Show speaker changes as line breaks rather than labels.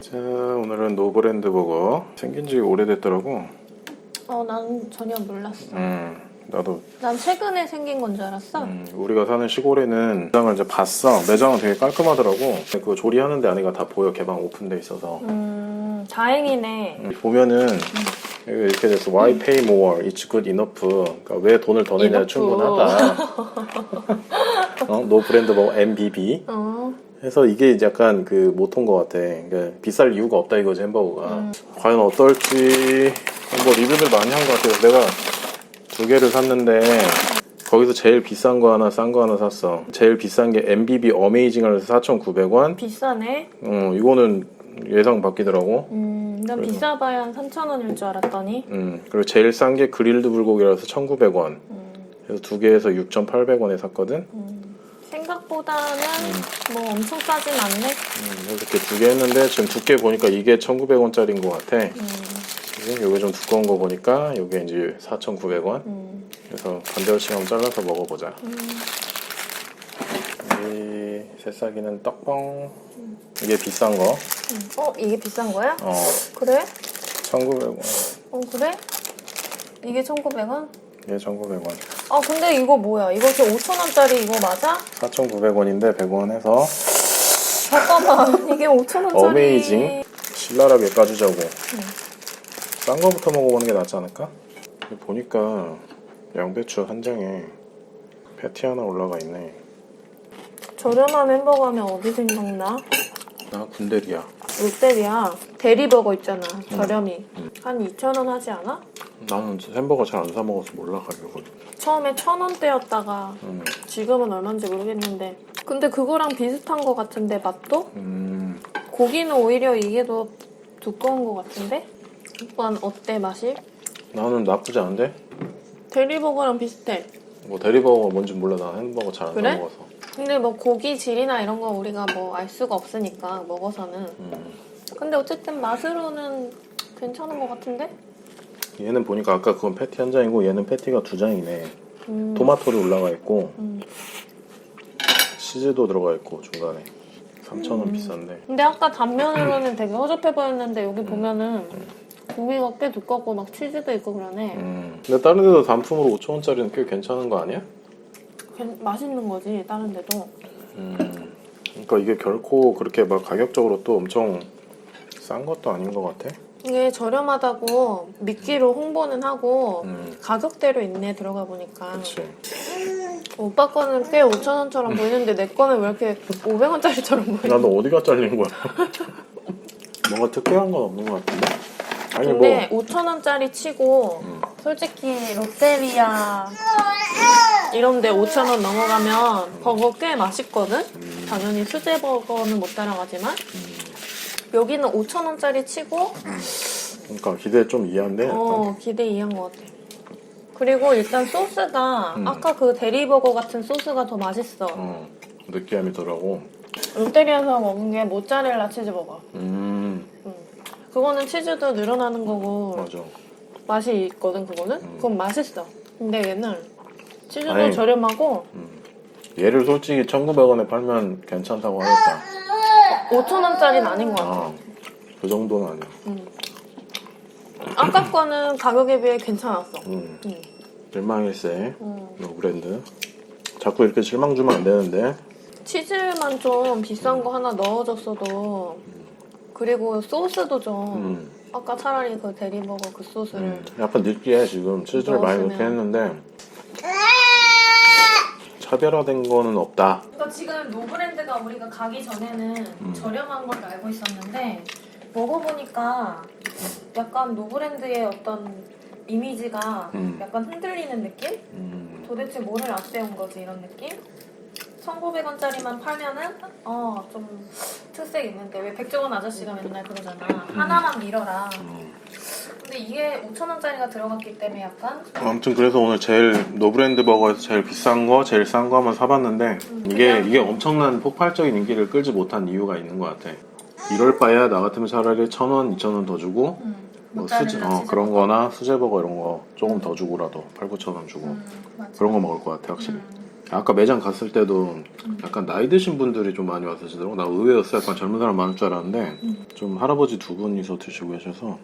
자 오늘은 노브랜드 버거 생긴 지 오래됐더라고.
어, 난 전혀 몰랐어.
음 나도.
난 최근에 생긴 건 줄 알았어.
음, 우리가 사는 시골에는 매장을 이제 봤어. 매장은 되게 깔끔하더라고. 근데 그거 조리하는 데 안에가 다 보여 개방 오픈돼 있어서.
음, 다행이네.
음, 보면은 여기 이렇게 돼서 Why pay more? It's good enough. 그러니까 왜 돈을 더 내냐?
Enough.
충분하다. 어? 노 브랜드 버거 MBB
어,
해서 이게 이제 약간 그 모토인 것 같아. 그러니까 비쌀 이유가 없다 이거지 햄버거가.
음.
과연 어떨지 뭐 리뷰를 많이 한 것 같아요. 내가 두 개를 샀는데 거기서 제일 비싼 거 하나, 싼 거 하나 샀어. 제일 비싼 게 MBB 어메이징을 해서 4,900원.
비싸네.
어, 이거는 예상 바뀌더라고.
음, 난
그래서.
비싸봐야 한 3,000원일 줄 알았더니.
음, 그리고 제일 싼 게 그릴드 불고기라서 1,900원.
음,
그래서 두 개에서 6,800원에 샀거든.
음. 생각보다는 뭐 엄청 싸진 않네.
음, 이렇게 두 개 했는데 지금 두께 보니까 이게 1,900원짜리인 것 같아.
음,
지금 요게 좀 두꺼운 거 보니까 요게 이제 4,900원.
음,
그래서 반절씩 한번 잘라서 먹어보자.
음.
이 새싹이는 떡봉. 이게 비싼 거.
음. 어, 이게 비싼 거야?
어,
그래?
1,900원.
어, 그래? 이게 1,900원?
얘 1,900원.
아, 근데 이거 뭐야? 이거 저 5,000원짜리 이거 맞아?
4,900원인데 100원 해서
잠깐만, 이게 5,000원짜리.
어메이징. 신랄하게 까주자고. 싼 거부터 먹어보는 게 낫지 않을까? 근데 보니까 양배추 한 장에 패티 하나 올라가 있네.
저렴한 햄버거 하면 어디 생각나?
나 군대리야.
롯데리아 대리버거 있잖아 저렴이
음.
한 2,000원 하지 않아?
나는 햄버거 잘 안 사 먹어서 몰라 가격을.
처음에 1,000원대였다가
음.
지금은 얼마인지 모르겠는데 근데 그거랑 비슷한 거 같은데 맛도?
음.
고기는 오히려 이게 더 두꺼운 거 같은데? 오빠는 어때 맛이?
나는 나쁘지 않은데?
대리버거랑 비슷해
뭐 대리버거가 뭔지 몰라 나 햄버거 잘 안 사
그래?
먹어서
근데 뭐 고기 질이나 이런 거 우리가 뭐 알 수가 없으니까 먹어서는
음.
근데 어쨌든 맛으로는 괜찮은 거 같은데?
얘는 보니까 아까 그건 패티 한 장이고 얘는 패티가 두 장이네
음.
토마토도 올라가 있고
음.
치즈도 들어가 있고 중간에 3,000원
음.
비싼데
근데 아까 단면으로는 되게 허접해 보였는데 여기 보면은 고기가 꽤 두껍고 막 치즈도 있고 그러네.
음. 근데 다른 데도 단품으로 5,000원짜리는 꽤 괜찮은 거 아니야?
괜- 맛있는 거지 다른 데도.
음. 그러니까 이게 결코 그렇게 막 가격적으로 또 엄청 싼 것도 아닌 것 같아
이게 저렴하다고 미끼로 홍보는 하고
음.
가격대로 있네 들어가 보니까.
그치
오빠 거는 꽤 5천 원처럼 보이는데 내 거는 왜 이렇게 500원짜리처럼 보이지?
나도 어디가 잘린 거야 뭔가 특별한 건 없는 것 같은데? 아니
근데
뭐
5천 원짜리 치고
음.
솔직히 롯데리아 이런데 5천 원 넘어가면 버거 꽤 맛있거든.
음.
당연히 수제 버거는 못 따라가지만 여기는 5천 원짜리 치고
그러니까 기대 좀 이해한데
어 기대 이한 것 같아. 그리고 일단 소스가
음.
아까 그 대리버거 같은 소스가 더 맛있어.
어, 느끼함이 덜하고
롯데리아에서 먹은 게 모짜렐라 치즈버거.
음
음. 그거는 치즈도 늘어나는 거고
맞아
맛이 있거든 그거는.
음.
그건 맛있어. 근데 얘는 치즈도
아니.
저렴하고
얘를 솔직히 1,900원에 팔면 괜찮다고 하겠다
5천 원짜리는 아닌 것 같아.
아, 그 정도는 아니야
음. 아까 거는 가격에 비해 괜찮았어.
음.
음.
실망일세
음.
이 브랜드 자꾸 이렇게 실망 주면 안 되는데
치즈만 좀 비싼 거 하나 넣어줬어도 그리고 소스도 좀
음.
아까 차라리 그 대리버거 그 소스를
음. 약간 느끼해 지금 치즈를 많이. 넣긴 했는데 차별화된 거는 없다
그러니까 지금 노브랜드가 우리가 가기 전에는
음.
저렴한 걸 알고 있었는데 먹어보니까 약간 노브랜드의 어떤 이미지가
음.
약간 흔들리는 느낌?
음.
도대체 뭐를 앞세운 거지 이런 느낌? 1,900원짜리만 팔면은 어 좀 특색 있는데 왜 백종원 아저씨가 맨날 그러잖아 하나만 밀어라
음.
근데 이게 5,000원짜리가 들어갔기 때문에 약간
아무튼 그래서 오늘 제일 노브랜드 버거에서 제일 비싼 거, 제일 싼 거 한번 사봤는데
음,
이게
그냥-
이게 엄청난 폭발적인 인기를 끌지 못한 이유가 있는 것 같아. 이럴 바에야 나 같으면 차라리 천 원, 이천 원 더 주고
음,
뭐 수제 어, 그런 거나 수제 버거 이런 거 조금 더 주고라도 8, 9천 원 주고
음, 맞아.
그런 거 먹을 것 같아 확실히.
음.
아까 매장 갔을 때도 약간 나이 드신 분들이 좀 많이 와서 드시더라고. 나 의외였어. 약간 젊은 사람 많을 줄 알았는데 좀 할아버지 두 분이서 드시고 계셔서